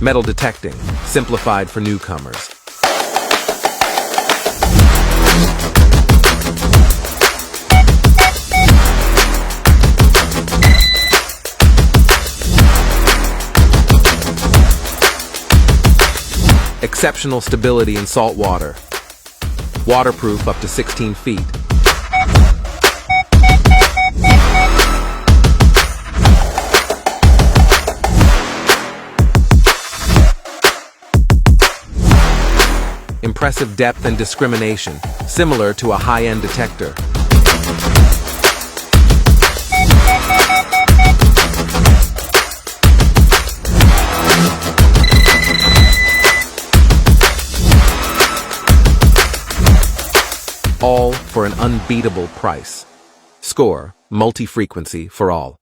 Metal detecting, simplified for newcomers. Exceptional stability in salt water. Waterproof up to 16 feet. Impressive depth and discrimination, similar to a high-end detector. All for an unbeatable price. Score, multi-frequency for all.